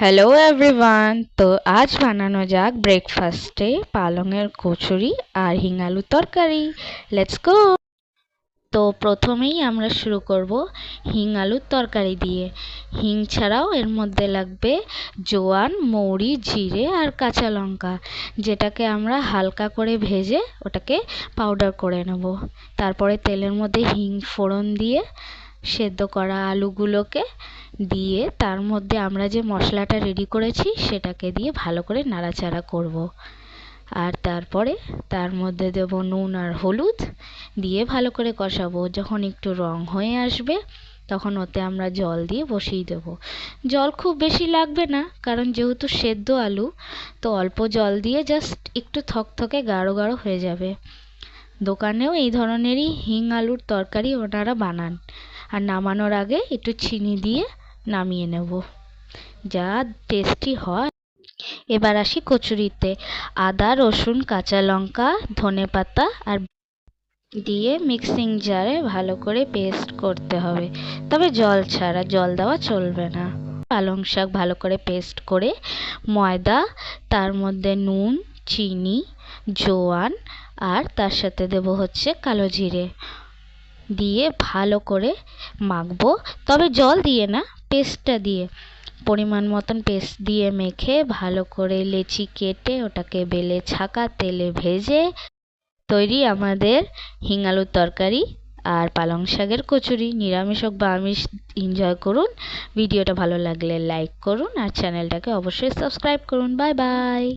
Hello everyone তো আজ বানানো যাক ব্রেকফাস্টে পালংয়ের কচুরি আর হিং আলু তরকারি। লেটস গো তো প্রথমেই আমরা শুরু করব হিং আলুর তরকারি দিয়ে। হিং ছাড়াও এর মধ্যে লাগবে জোয়ান, মৌরি, জিরে আর কাঁচা লঙ্কা। যেটাকে আমরা হালকা করে ভেজে ওটাকে পাউডার করে নেব। তারপরে তেলের মধ্যে হিং ফোড়ন দিয়ে সেদ্ধ করা আলুগুলোকে দিয়ে তার মধ্যে আমরা যে মশলাটা রেডি করেছি, সেটাকে দিয়ে ভালো করে নাড়াচাড়া করব। আর তারপরে তার মধ্যে দেব নুন আর হলুদ দিয়ে ভালো করে কষাবো। যখন একটু রং হয়ে আসবে, তখন ওতে আমরা জল দিয়ে বসিয়ে দেব। জল খুব বেশি লাগবে না, কারণ যেহেতু সেদ্ধ আলু, তো অল্প জল দিয়ে জাস্ট একটু থকথকে গাঢ় গাঢ় হয়ে যাবে। দোকানেও এই ধরনেরই হিং আলুর তরকারি ওনারা বানান। আর নামানোর আগে একটু চিনি দিয়ে নামিয়ে নেব। যা টেস্টি হয়। এবার আসি কচুরিতে। আদা, রসুন, কাঁচা লঙ্কা, ধনে পাতা আর দিয়ে মিক্সিং জারে ভালো করে পেস্ট করতে হবে। তবে জল ছাড়া, জল দেওয়া চলবে না। পালং শাক ভালো করে পেস্ট করে ময়দা, তার মধ্যে নুন, চিনি, জোয়ান আর তার সাথে দেব হচ্ছে কালো জিরে। দিয়ে ভালো করে মাখবো। তবে জল দিয়ে না পেস্টটা দিয়ে, পরিমাণ মতন পেস্ট দিয়ে মেখে ভালো করে লেচি কেটে ওটাকে বেলে ছাকা তেলে ভেজে তৈরি আমাদের হিঙালুর তরকারি আর পালং শাকের কচুরি। নিরামিষ হোক বা আমিষ এনজয় করুন। ভিডিওটা ভালো লাগলে লাইক করুন আর চ্যানেলটাকে অবশ্যই সাবস্ক্রাইব করুন। Bye bye